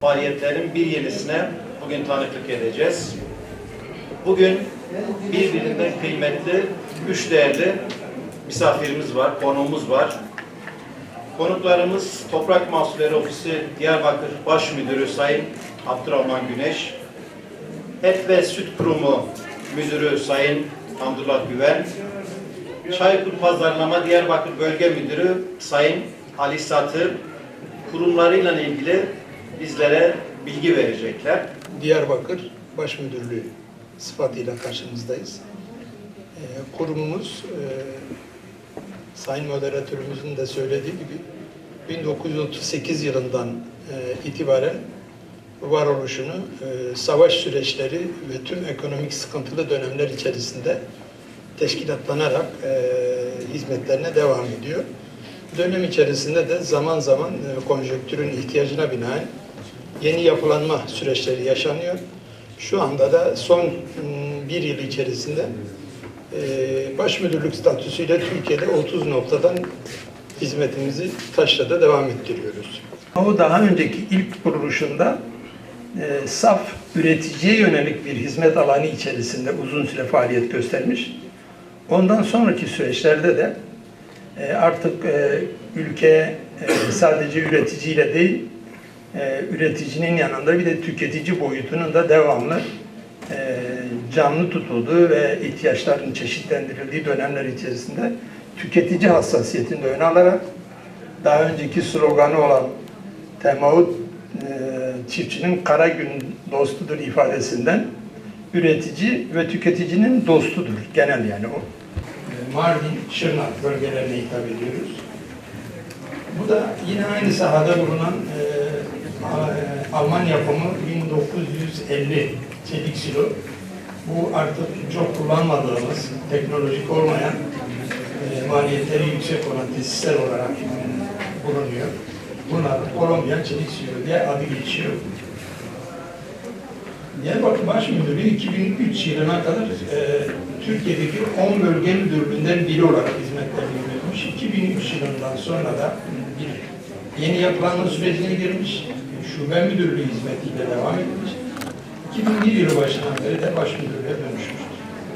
faaliyetlerin bir yenisine bugün tanıklık edeceğiz. Bugün birbirinden kıymetli, üç değerli misafirimiz var, konuğumuz var. Konuklarımız Toprak Mahsulleri Ofisi Diyarbakır Baş Müdürü Sayın Abdurrahman Güneş, Et ve Süt Kurumu Müdürü Sayın Hamdullah Güven, Çaykur Pazarlama Diyarbakır Bölge Müdürü Sayın Ali Satır, kurumlarıyla ilgili bizlere bilgi verecekler. Diyarbakır Baş Müdürlüğü sıfatıyla karşınızdayız. Ee, kurumumuz e, Sayın Moderatörümüzün de söylediği gibi 1938 yılından e, itibaren varoluşunu e, savaş süreçleri ve tüm ekonomik sıkıntılı dönemler içerisinde teşkilatlanarak e, hizmetlerine devam ediyor. Dönem içerisinde de zaman zaman e, konjonktürün ihtiyacına binaen yeni yapılanma süreçleri yaşanıyor. Şu anda da son mm, bir yıl içerisinde e, baş müdürlük statüsüyle Türkiye'de 30 noktadan hizmetimizi taşrada devam ettiriyoruz. O daha önceki ilk kuruluşunda e, saf üreticiye yönelik bir hizmet alanı içerisinde uzun süre faaliyet göstermiş. Ondan sonraki süreçlerde de artık e, ülke e, sadece üreticiyle değil, e, üreticinin yanında bir de tüketici boyutunun da devamlı e, canlı tutulduğu ve ihtiyaçların çeşitlendirildiği dönemler içerisinde tüketici hassasiyetini de öne alarak daha önceki sloganı olan Temavut e, çiftçinin kara gün dostudur ifadesinden üretici ve tüketicinin dostudur genel yani o. E, Mardin, Şırnak bölgelerine hitap ediyoruz. Bu da yine aynı sahada bulunan e, A- Alman yapımı 1950 çelik silo. Bu artık çok kullanmadığımız, teknolojik olmayan, e, maliyetleri yüksek olan tesisler olarak e, bulunuyor. Bunlar Kolombiyan çelik silo diye adı geçiyor. Diyarbakır Baş Müdürlüğü 2003 yılına kadar e, Türkiye'deki 10 bölge müdürlüğünden biri olarak hizmetlerini yürütmüş. 2003 yılından sonra da bir yeni yapılanma sürecine girmiş. Şube müdürlüğü hizmetiyle devam etmiş. 2001 yılı başından beri de baş müdürlüğe dönüşmüş.